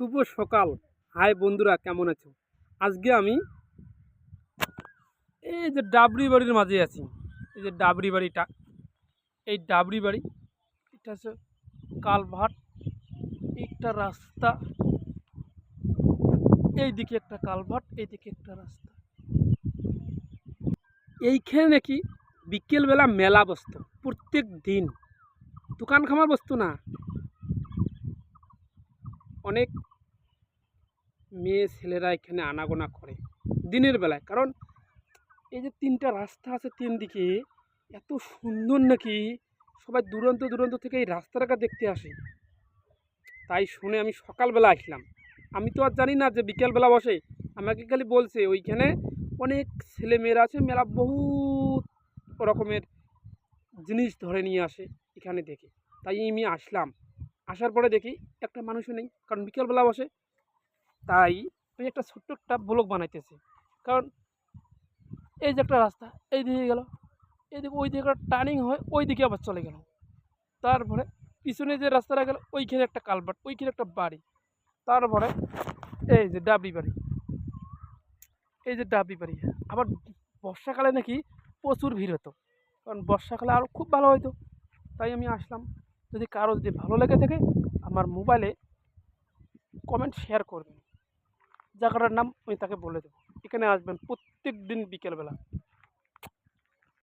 শুভ সকাল। হাই বন্ধুরা, কেমন আছো? আজকে আমি এই যে ডাবরি বাড়ির মাঝে আছি। এই যে ডাবরি বাড়িটা, এই ডাবরি বাড়ি, এটা হচ্ছে কালভাট একটা রাস্তা এই দিকে একটা কালভাট এই দিকে একটা রাস্তা। এইখানে নাকি বিকেলবেলা মেলা বসতো, প্রত্যেক দিন। দোকান খামার বসতো না। অনেক মেয়ে ছেলেরা এখানে আনাগোনা করে দিনের বেলায়। কারণ এই যে তিনটা রাস্তা আছে তিন দিকে এত সুন্দর নাকি সবাই দূরান্ত দূরান্ত থেকে এই রাস্তাটাকে দেখতে আসে। তাই শুনে আমি সকালবেলা আসলাম। আমি তো আর জানি না যে বিকেলবেলা বসে। আমাকে খালি বলছে, ওইখানে অনেক ছেলে মেয়েরা আছে, মেলা বহুত রকমের জিনিস ধরে নিয়ে আসে এখানে দেখে। তাই আমি আসলাম। আসার পরে দেখি একটা মানুষও নেই। কারণ বিকেলবেলা বসে তাই আমি একটা ছোট্ট একটা ব্লক বানাইতেছি। কারণ এই যে একটা রাস্তা, এই দিকে গেল এইদিকে ওই দিকে টার্নিং হয়, ওই দিকে আবার চলে গেল। তারপরে পিছনে যে রাস্তাটা গেল, ওইখানে একটা কালভার্ট, ওইখানে একটা বাড়ি। তারপরে এই যে ডাবরি বাড়ি। এই যে ডাবরি বাড়ি। আবার বর্ষাকালে নাকি প্রচুর ভিড় হতো। কারণ বর্ষাকালে আরও খুব ভালো হতো তাই আমি আসলাম। যদি কারও যদি ভালো লেগে থাকে, আমার মোবাইলে কমেন্ট শেয়ার করবেন জায়গাটার নাম আমি তাকে বলে দেবো। এখানে আসবেন প্রত্যেক দিন বিকেলবেলা।